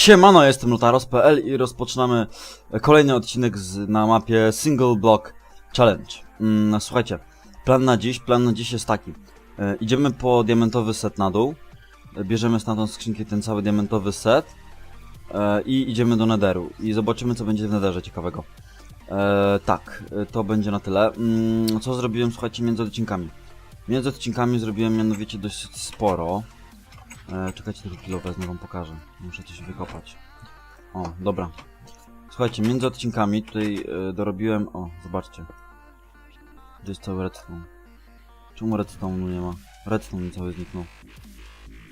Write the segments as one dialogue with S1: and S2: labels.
S1: Siemano, jestem Notaros.pl i rozpoczynamy kolejny odcinek z, na mapie Single Block Challenge. Mm, no, słuchajcie, plan na dziś, plan na dziś jest taki. E, idziemy po diamentowy set na dół, e, bierzemy z tą skrzynkę ten cały diamentowy set e, i idziemy do Netheru i zobaczymy co będzie w Netherze ciekawego. E, tak, e, to będzie na tyle. Mm, co zrobiłem, słuchajcie, między odcinkami? Między odcinkami zrobiłem mianowicie dość sporo. E, czekajcie, tylko chwilę wezmę, wam pokażę. Muszę coś wykopać. O, dobra. Słuchajcie, między odcinkami tutaj e, dorobiłem... O, zobaczcie. Gdzie jest cały redstone? Czemu redstone'u nie ma? Redstone mi cały zniknął.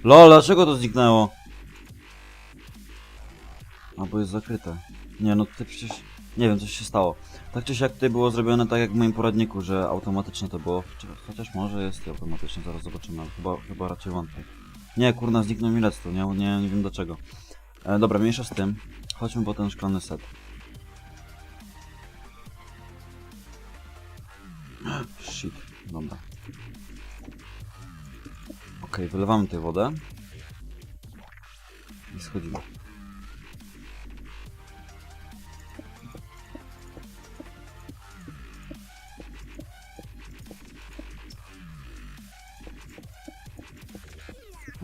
S1: LOL, dlaczego to zniknęło? A, bo jest zakryte. Nie, no tutaj przecież... Nie wiem, coś się stało. Tak czy siak tutaj było zrobione tak jak w moim poradniku, że automatyczne to było. Chociaż może jest automatyczne, zaraz zobaczymy, chyba, chyba raczej wątpię. Nie, kurna, zniknął mi redstone, nie, nie, nie wiem dlaczego. E, dobra, mniejsza z tym. Chodźmy po ten szklany set. Shit, dobra. Okej, wylewamy tę wodę. I schodzimy.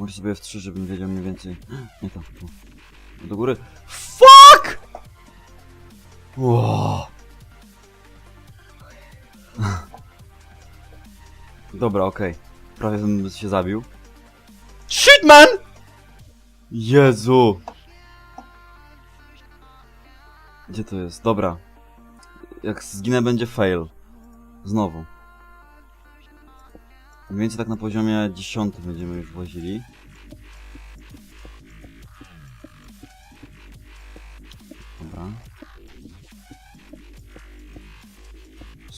S1: Może sobie F3, żebym wiedział mniej więcej. Nie tam. Do góry. FUCK! Wow. Dobra, okej. Prawie bym się zabił. Shit, man! Jezu! Gdzie to jest? Dobra. Jak zginę, będzie fail. Znowu. Mniej więcej tak na poziomie 10 będziemy już włazili.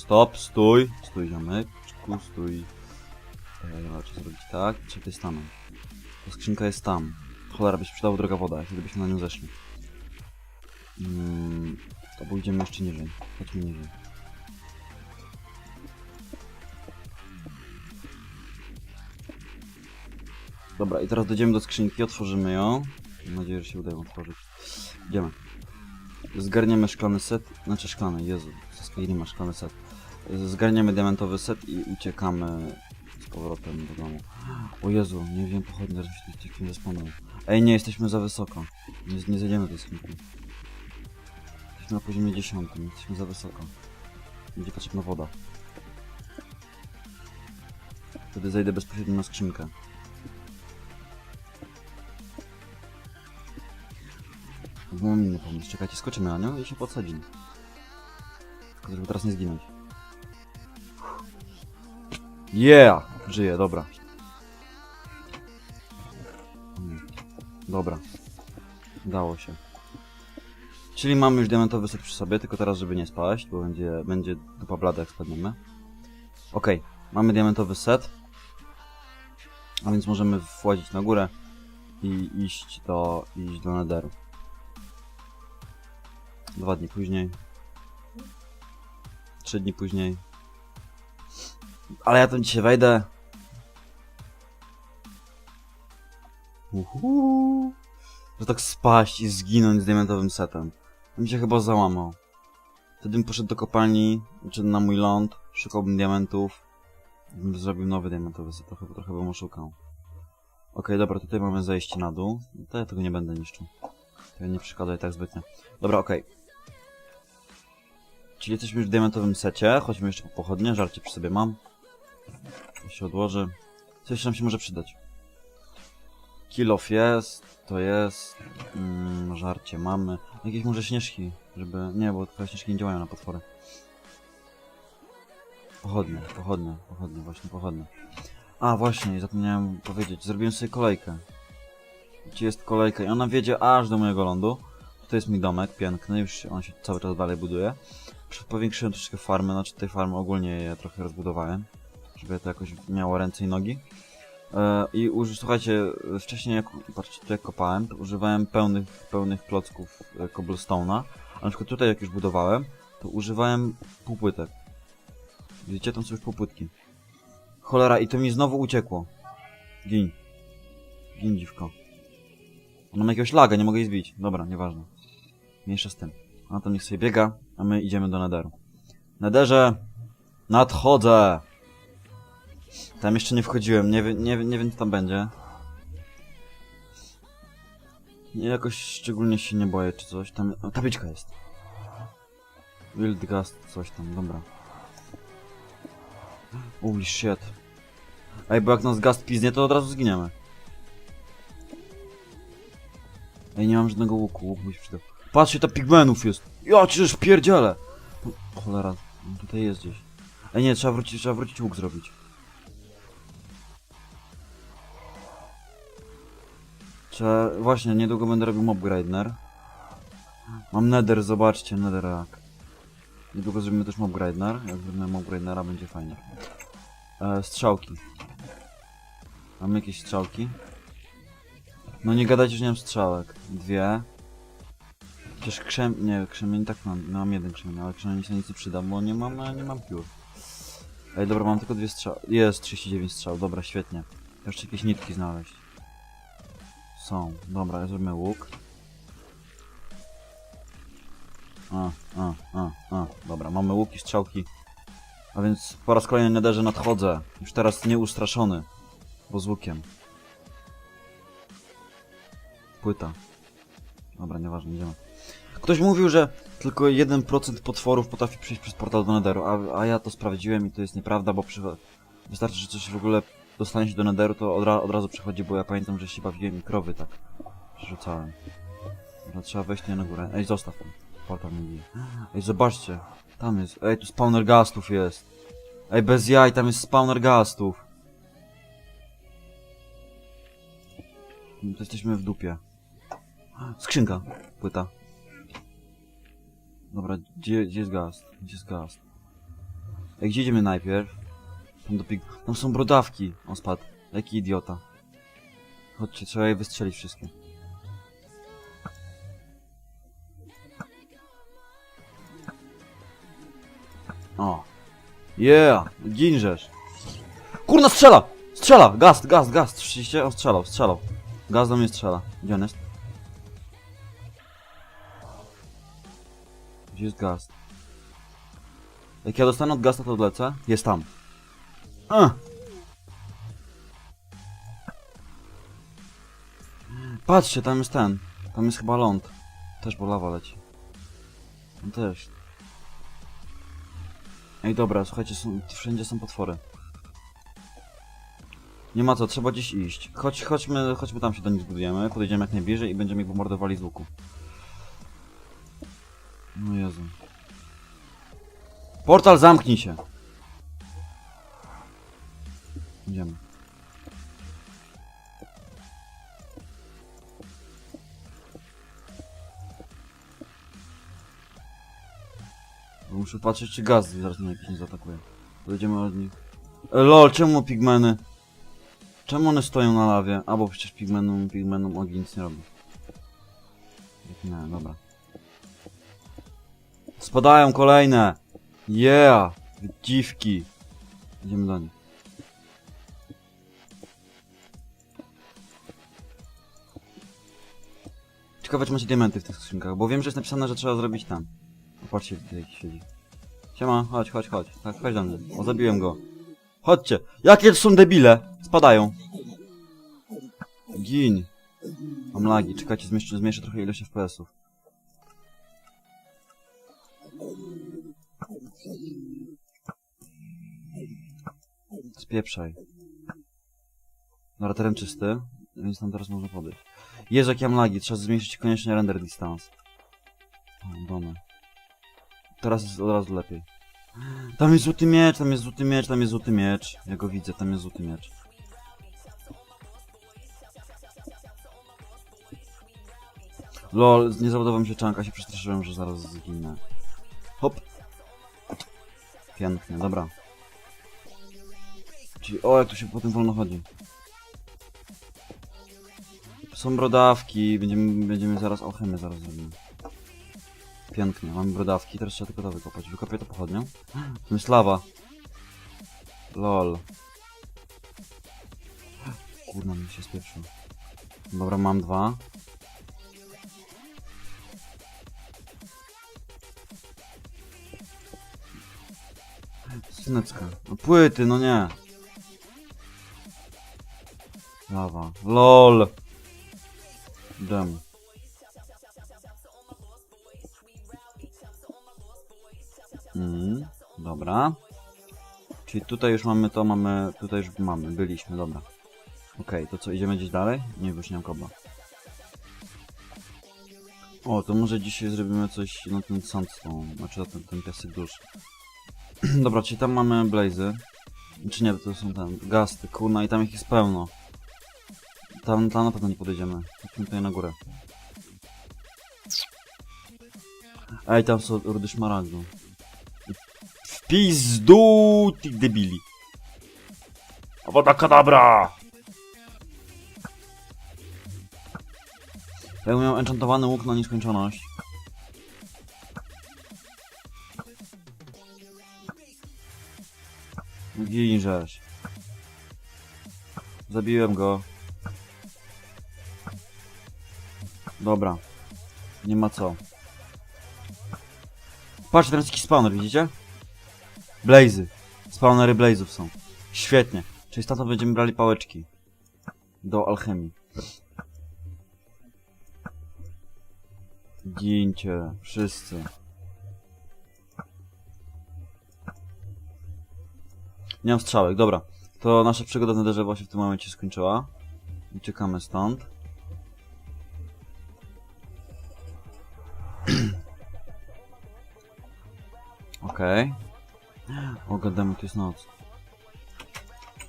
S1: Stop, stój. Stój, ziomeczku, stój. E, Dobra, trzeba zrobić tak. Tutaj stanąć. Ta skrzynka jest tam. Cholera, by się przydała droga woda, gdybyśmy na nią zeszli. Mm, to pójdziemy jeszcze niżej. Chodźmy niżej. Dobra, i teraz dojdziemy do skrzynki, otworzymy ją. Mam nadzieję, że się uda ją otworzyć. Idziemy. Zgarniemy szklany set, znaczy szklany, Jezu, ze Skyrima szklany set. Zgarniemy diamentowy set i uciekamy z powrotem do domu. O Jezu, nie wiem pochodnie, mi się zespomnę. Ej, nie, jesteśmy za wysoko. Nie, nie zejdziemy tej skrzynki. Jesteśmy na poziomie 10, jesteśmy za wysoko. Będzie potrzebna woda. Wtedy zejdę bezpośrednio na skrzynkę. Mam inny pomysł. Czekajcie, skoczymy na nią i się podsadzimy. Tylko żeby teraz nie zginąć. Yeah! Żyje, dobra. Mm, Dobra. Udało się. Czyli mamy już diamentowy set przy sobie, tylko teraz żeby nie spaść, bo będzie, będzie dupa blada jak spadniemy. Okej, mamy diamentowy set. A więc możemy włazić na górę i iść do, iść do Netheru. Dwa dni później. Trzy dni później. Ale ja tam dzisiaj wejdę. Uhu. Że tak spaść i zginąć z diamentowym setem. Mi się chyba załamał. Wtedy bym poszedł do kopalni, czy na mój ląd, szukałbym diamentów. Bym zrobił nowy diamentowy set, trochę, trochę bym oszukał. Okej, dobra, tutaj mamy zejście na dół. To ja tego nie będę niszczył. To ja nie przeszkadza i tak zbytnio. Dobra, okej. Czyli jesteśmy już w diamentowym secie. Chodźmy jeszcze po pochodnie. Żarcie przy sobie mam. To się odłoży. Co jeszcze nam się może przydać? Kill off jest. To jest. Mm, żarcie mamy. Jakieś może śnieżki, żeby... Nie, bo chyba śnieżki nie działają na potwory. Pochodnie, pochodnie, pochodnie, właśnie pochodnie. A, właśnie, zapomniałem powiedzieć. Zrobiłem sobie kolejkę. Gdzie jest kolejka i ona wiedzie aż do mojego lądu. To jest mój domek, piękny, już on się cały czas dalej buduje. Powiększyłem troszeczkę farmę, znaczy tej farmy ogólnie je trochę rozbudowałem, żeby to jakoś miało ręce i nogi. E, I uży, słuchajcie, wcześniej jak, patrzcie, tu jak kopałem, to używałem pełnych, pełnych klocków e, cobblestone'a, a na przykład tutaj jak już budowałem, to używałem półpłytek. Widzicie, tam są już półpłytki. Cholera, i to mi znowu uciekło. Gin. Gin, dziwko. Ona ma jakiegoś laga, nie mogę jej zbić. Dobra, nieważne. Mniejsza z tym. A to niech sobie biega, a my idziemy do Nederu. Nederze! Nadchodzę! Tam jeszcze nie wchodziłem, nie, nie, nie wiem co tam będzie. Nie, jakoś szczególnie się nie boję czy coś. Tam o, tabliczka jest. Wildgast, coś tam, dobra. Holy shit. Ej, bo jak nas gast piznie, to od razu zginiemy. Ej, nie mam żadnego łuku, łuk przydał. Patrzcie, to pigmenów jest! Ja już pierdzielę! Cholera, tutaj jest gdzieś. Ej, nie, trzeba wrócić, trzeba wrócić łuk zrobić. Trzeba, właśnie, niedługo będę robił mob grinder. Mam nether, zobaczcie, netherrack. Niedługo zrobimy też mob grinder. Jak zrobimy mob grindera, będzie fajnie. E, strzałki. Mamy jakieś strzałki? No nie gadajcie, że nie mam strzałek. Dwie. Przecież krzem... Nie, krzemień tak mam. No, mam jeden krzemień, ale krzemień się nic nie przyda, bo nie mam, e, nie mam piór. Ej, dobra, mam tylko dwie strzały. Jest 39 strzał, dobra, świetnie. Jeszcze jakieś nitki znaleźć. Są. Dobra, zrobimy łuk. A, a, a, a. Dobra, mamy łuki, strzałki. A więc po raz kolejny nederze nadchodzę. Już teraz nieustraszony. Bo z łukiem. Płyta. Dobra, nieważne, idziemy. Ktoś mówił, że tylko 1% potworów potrafi przejść przez portal do Netheru, a, a ja to sprawdziłem i to jest nieprawda, bo przy... wystarczy, że coś w ogóle dostanie się do Netheru, to od, ra od razu przechodzi, bo ja pamiętam, że się bawiłem i krowy tak przerzucałem. Dobra, trzeba wejść nie na górę. Ej, zostaw ten portal bije. Ej, zobaczcie, tam jest. Ej, tu spawner gastów jest. Ej, bez jaj, tam jest spawner gastów. No To jesteśmy w dupie. Skrzynka, płyta. Dobra, gdzie, gdzie jest gast? Gdzie jest gast? Ej, gdzie idziemy najpierw? Tam do pig... Tam są brodawki. On spadł. Jaki idiota. Chodźcie, trzeba je wystrzelić wszystkie. O. Yeah! Ginżesz! Kurna, strzela! Strzela! Gast, gast, gast! Słyszeliście? On strzelał, strzelał. Gaz do mnie strzela. Gdzie on jest? Gdzie jest gaz? Jak ja dostanę od gasta, to odlecę. Jest tam. A! Patrzcie, tam jest ten. Tam jest chyba ląd. Też bo lawa leci. On też. Ej, dobra, słuchajcie, są, wszędzie są potwory. Nie ma co, trzeba gdzieś iść. Chodź, chodźmy, chodźmy tam się do nich zbudujemy, podejdziemy jak najbliżej i będziemy ich bombardowali z łuku. No Jezu. Portal zamknij się! Muszę patrzeć, czy gaz zaraz mnie jakiś nie zaatakuje. Dojedziemy od nich. E, lol, czemu pigmeny? Czemu one stoją na lawie? A, bo przecież pigmenom, pigmenom ogień nic nie robi. Nie, dobra. Spadają kolejne! Yeah! Dziwki! Idziemy do nich. Ciekawe, czy macie diamenty w tych skrzynkach, bo wiem, że jest napisane, że trzeba zrobić tam. Popatrzcie, tutaj siedzi. Siema, chodź, chodź, chodź. Tak, chodź do mnie. O, zabiłem go. Chodźcie! Jakie to są debile! Spadają. Gin. Mam lagi, czekajcie, zmniejszę, zmniejszę trochę ilość FPS-ów. Spieprzaj. Dobra, teren czysty, więc tam teraz można podejść. Jezu, jak ja mam lagi, trzeba zmniejszyć koniecznie render distance. O, domy. Teraz jest od razu lepiej. Tam jest złoty miecz, tam jest złoty miecz, tam jest złoty miecz. Ja go widzę, tam jest złoty miecz. Lol, nie załadował mi się czanka, się przestraszyłem, że zaraz zginę. Hop. Pięknie, dobra. Czyli, o, jak tu się potem wolno chodzi. Są brodawki, będziemy, będziemy zaraz, chemię zaraz zrobimy pięknie, mam brodawki, teraz trzeba tylko to wykopać. Wykopię to pochodnią. Tym. Lol. Kurna, mi się spieprzył. Dobra, mam dwa. Syneczka. No płyty, no nie. Lawa. LOL. Dem. Mhm, dobra. Czyli tutaj już mamy to, mamy, tutaj już mamy, byliśmy, dobra. Okej, to co, idziemy gdzieś dalej? Nie, bo już nie kobla. O, to może dzisiaj zrobimy coś na ten sandstone, znaczy na ten, ten piasek dusz. Dobra, czyli tam mamy blazy. Czy nie, to są tam gasty, kurna i tam ich jest pełno. Tam, tam na pewno nie podejdziemy. Chodźmy tutaj na górę. Ej, tam są rudy szmaragdu. Pizdu tych debili. Woda kadabra! Ja miał enchantowany łuk na nieskończoność. Ginżeś. Zabiłem go. Dobra. Nie ma co. Patrz, teraz jakiś spawner, widzicie? Blazy. Spawnery blazów są. Świetnie. Czyli stamtąd będziemy brali pałeczki. Do alchemii. Gincie, wszyscy. Nie mam strzałek, dobra. To nasza przygoda w Netherze właśnie w tym momencie skończyła. Uciekamy stąd. Okej. O, gadamy, to jest noc.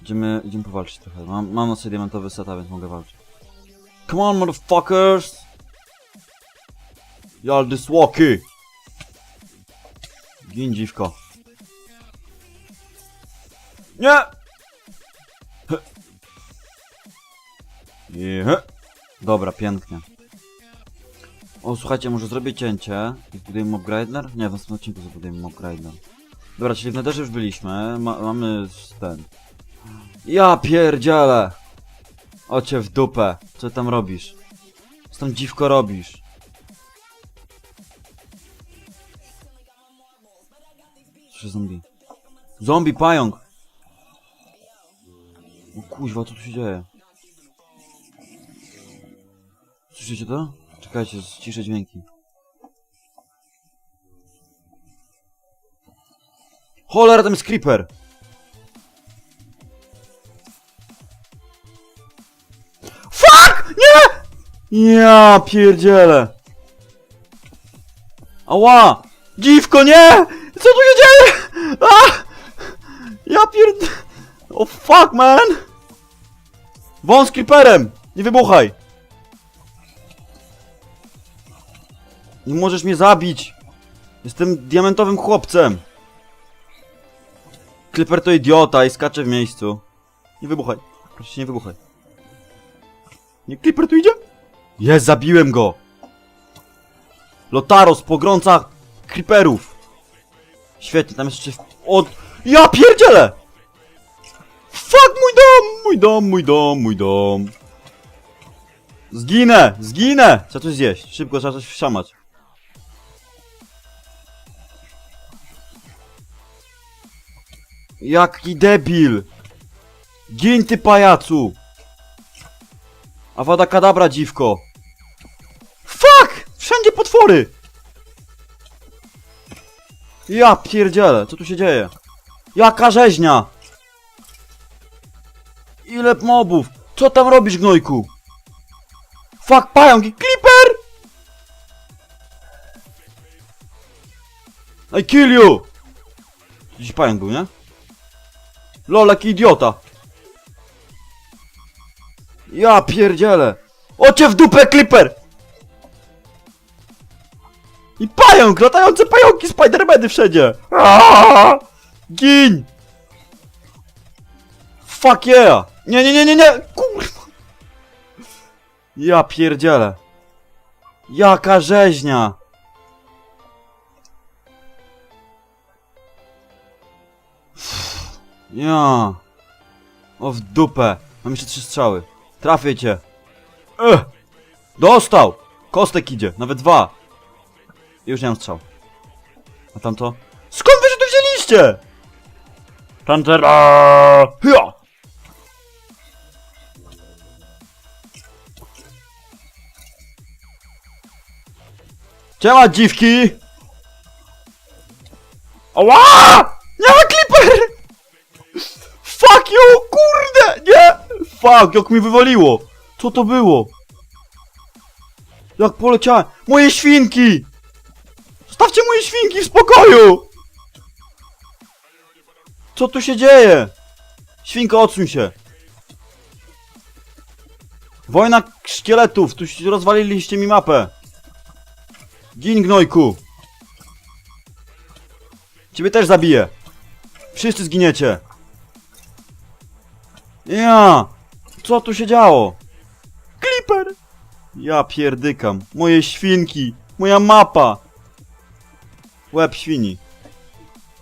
S1: Idziemy, idziemy powalczyć trochę. Mam, mam na sobie diamentowy seta, więc mogę walczyć. Come on, motherfuckers! Y'all this walkie! Gin dziwko. Nie! He. Dobra, pięknie. O, słuchajcie, może zrobię cięcie i zbudujemy mob grinder? Nie, w następnym odcinku zbudujemy mob. Dobra, czyli w Netherze już byliśmy, Ma mamy ten... Ja pierdzielę! Ocie w dupę, co tam robisz? Co tam dziwko robisz? Słyszę zombie. Zombie pająk! O kuźwa, co tu się dzieje? Słyszycie to? Czekajcie, ściszę dźwięki. Cholera, tam jest creeper! Fuck! Nie! Ja pierdzielę! Ała! Dziwko, nie! Co tu się dzieje? A! Ja pierd... O fuck, man! Wąs creeperem! Nie wybuchaj! Nie możesz mnie zabić! Jestem diamentowym chłopcem! Clipper to idiota i skacze w miejscu. Nie wybuchaj. Proszę cię, nie wybuchaj. Nie, Clipper tu idzie? Jest, zabiłem go! Lotaros, pogrąca creeperów! Świetnie, tam jeszcze... Od... Ja pierdzielę! Fuck, mój dom! Mój dom, mój dom, mój dom! Zginę! Zginę! Trzeba coś zjeść. Szybko, trzeba coś wszamać. Jaki debil! Gin ty pajacu! Awada kadabra dziwko! Fuck! Wszędzie potwory! Ja pierdzielę, co tu się dzieje? Jaka rzeźnia! Ile mobów? Co tam robisz, gnojku? Fuck, pająk i creeper! I kill you! Dziś pająk był, nie? Lol, jaki idiota! Ja pierdzielę! Ocie w dupę, Clipper! I pająk! Latające pająki, Spidermany wszędzie! Aaaa! Gin! Fuck yeah! Nie, nie, nie, nie, nie! Kurwa! Ja pierdzielę! Jaka rzeźnia! Ja. O w dupę. Mam jeszcze trzy strzały. Trafię cię. Ech. Dostał! Kostek idzie, nawet dwa. Już nie mam strzał. A tamto? Skąd wy się tu wzięliście? Tantera! Hya! Siema dziwki! Ała! Fuck, jak mi wywaliło! Co to było? Jak poleciałem? Moje świnki! Zostawcie moje świnki w spokoju! Co tu się dzieje? Świnko, odsuń się! Wojna szkieletów, tu rozwaliliście mi mapę! Gin gnojku! Ciebie też zabiję! Wszyscy zginiecie! Ja! Co tu się działo? Clipper! Ja pierdykam. Moje świnki! Moja mapa! Łeb świni.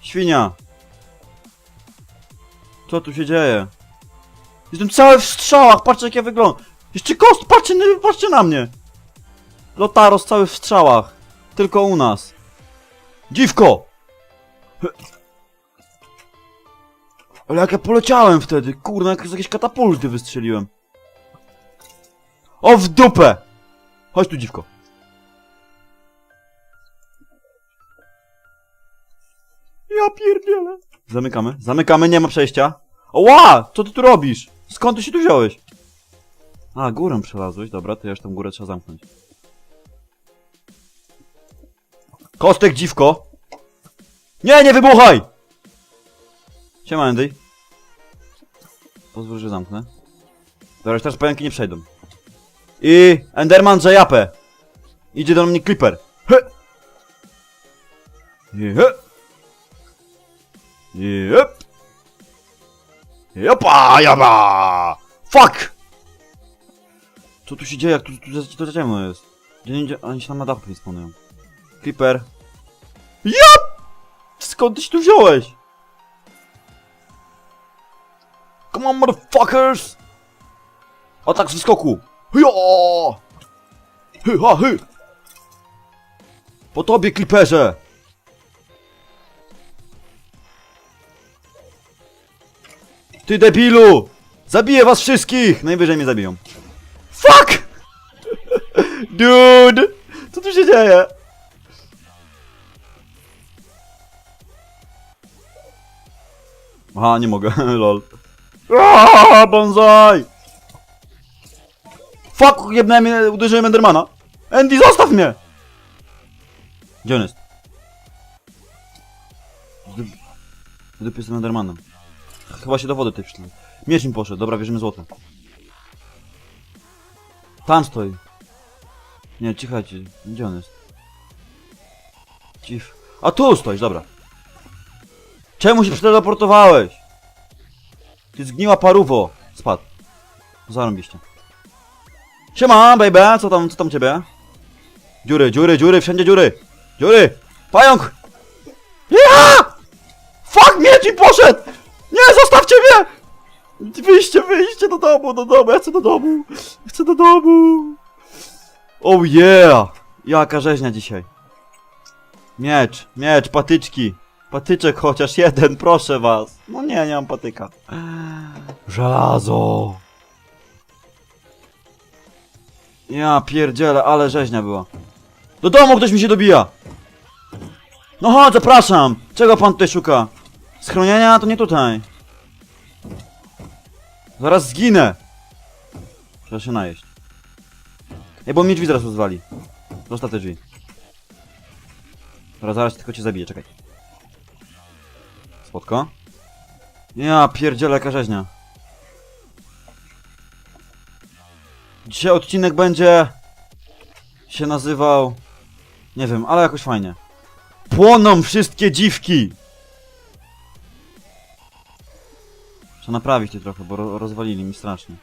S1: Świnia! Co tu się dzieje? Jestem cały w strzałach, patrzcie jak ja wyglądam. Jeszcze kost, patrzcie, na- patrzcie na mnie. Lotaros cały w strzałach. Tylko u nas. Dziwko! Ale jak ja poleciałem wtedy, kurna, jak z jakieś katapulty wystrzeliłem. O, w dupę! Chodź tu, dziwko. Ja pierdzielę. Zamykamy, zamykamy, nie ma przejścia. Oła! Co ty tu robisz? Skąd ty się tu wziąłeś? A, górę przelazłeś, dobra, to ja już tą górę trzeba zamknąć. Kostek, dziwko! Nie, nie wybuchaj! Siema, Andy. Pozwól, że zamknę. Dobra, już teraz pająki nie przejdą. I Enderman za japę. Idzie do mnie Clipper. He! Je! Jep! Jopa, jaba! Fuck! Co tu się dzieje? Jak tu, tu, tu, tu ciemno jest? Gdzie nie idzie? Oni się tam na dachu spawnują. Clipper. Jep! Skąd ty się tu wziąłeś? Come on, motherfuckers! Atak z wyskoku! Jo! Hy, ha, hy! Po tobie, Clipperze! Ty debilu! Zabiję was wszystkich! Najwyżej mnie zabiją. Fuck! Dude! Co tu się dzieje? Aha, nie mogę, lol. Aaaa, bonsai! Fuck, jebnąłem, uderzyłem Endermana. Andy, zostaw mnie! Gdzie on jest? Wydupię z Endermanem. Chyba się do wody tutaj przyszli. Miecz mi poszedł, dobra, bierzemy złoto. Tam stoi. Nie, cichajcie, gdzie on jest? Dziw. A tu stoisz, dobra. Czemu się przeteleportowałeś? Ty zgniła paruwo. Spadł. Zarąbiście. Siema, baby, co tam, co tam ciebie? Dziury, dziury, dziury, wszędzie dziury! Dziury! Pająk! Ja! Fuck, miecz mi poszedł! Nie, zostawcie mnie! Wyjście, wyjście do domu, do domu, ja chcę do domu! Chcę do domu! Oh yeah! Jaka rzeźnia dzisiaj. Miecz, miecz, patyczki. Patyczek chociaż jeden, proszę was. No nie, nie mam patyka. Żelazo! Ja pierdzielę, ale rzeźnia była. Do domu ktoś mi się dobija! No chodź, zapraszam! Czego pan tutaj szuka? Schronienia? To nie tutaj. Zaraz zginę! Trzeba się najeść. Ej, bo mnie drzwi zaraz rozwali. Zostaw te drzwi. Dobra, zaraz tylko cię zabiję, czekaj. Ja pierdzielę jaka rzeźnia. Dzisiaj odcinek będzie... się nazywał... Nie wiem, ale jakoś fajnie. Płoną wszystkie dziwki! Trzeba naprawić to trochę, bo ro rozwalili mi strasznie.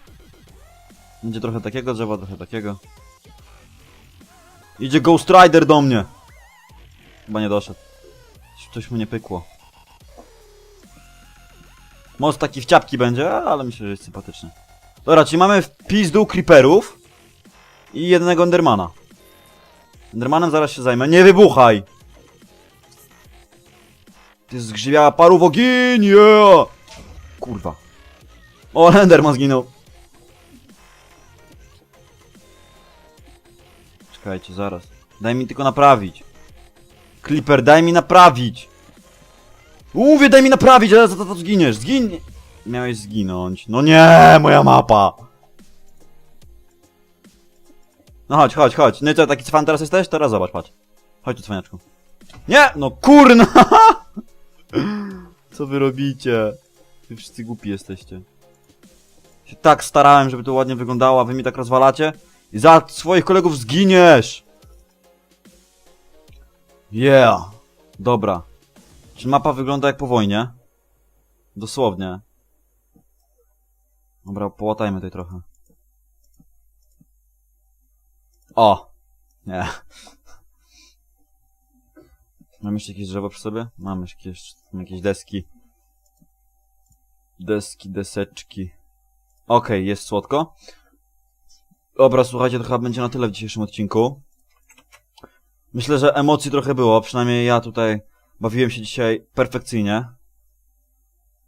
S1: Będzie trochę takiego drzewa, trochę takiego. Idzie Ghost Rider do mnie! Chyba nie doszedł. Coś mu nie pykło. Most taki w ciapki będzie, ale myślę, że jest sympatyczny. Dobra, czyli mamy wpis dół creeperów i jednego Endermana. Endermanem zaraz się zajmę. Nie wybuchaj! Ty zgrzywiała paru ogień, yeah! Kurwa. O, Enderman zginął. Czekajcie, zaraz. Daj mi tylko naprawić. Clipper, daj mi naprawić! Mówię, daj mi naprawić, ale za to, to zginiesz. Zgin... Miałeś zginąć. No nie, moja mapa! No chodź, chodź, chodź. No i co, taki cwan teraz jesteś? Teraz zobacz, patrz. Chodź tu, cwaniaczku. Nie! No kurna! Co wy robicie? Wy wszyscy głupi jesteście. Się tak starałem, żeby to ładnie wyglądało, a wy mi tak rozwalacie? I za swoich kolegów zginiesz! Yeah! Dobra. Czy mapa wygląda jak po wojnie? Dosłownie. Dobra, połatajmy tutaj trochę. O! Nie. Mam jeszcze jakieś drzewo przy sobie? Mam jakieś, jakieś deski. Deski, deseczki. Okej, jest słodko. Dobra, słuchajcie, to chyba będzie na tyle w dzisiejszym odcinku. Myślę, że emocji trochę było, przynajmniej ja tutaj bawiłem się dzisiaj perfekcyjnie.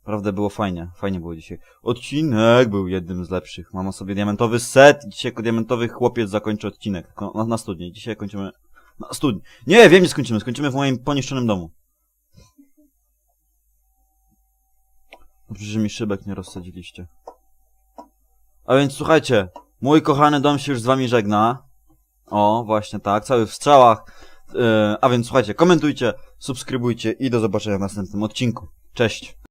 S1: Naprawdę było fajnie, fajnie było dzisiaj. Odcinek był jednym z lepszych. Mam sobie diamentowy set dzisiaj jako diamentowy chłopiec zakończy odcinek. Na, na studni. Dzisiaj kończymy na studni. Nie, wiem, nie skończymy. Skończymy w moim poniszczonym domu. Dobrze, że mi szybek nie rozsadziliście. A więc słuchajcie, mój kochany dom się już z wami żegna. O, właśnie tak, cały w strzałach. Yy, a więc słuchajcie, komentujcie, subskrybujcie i do zobaczenia w następnym odcinku. Cześć!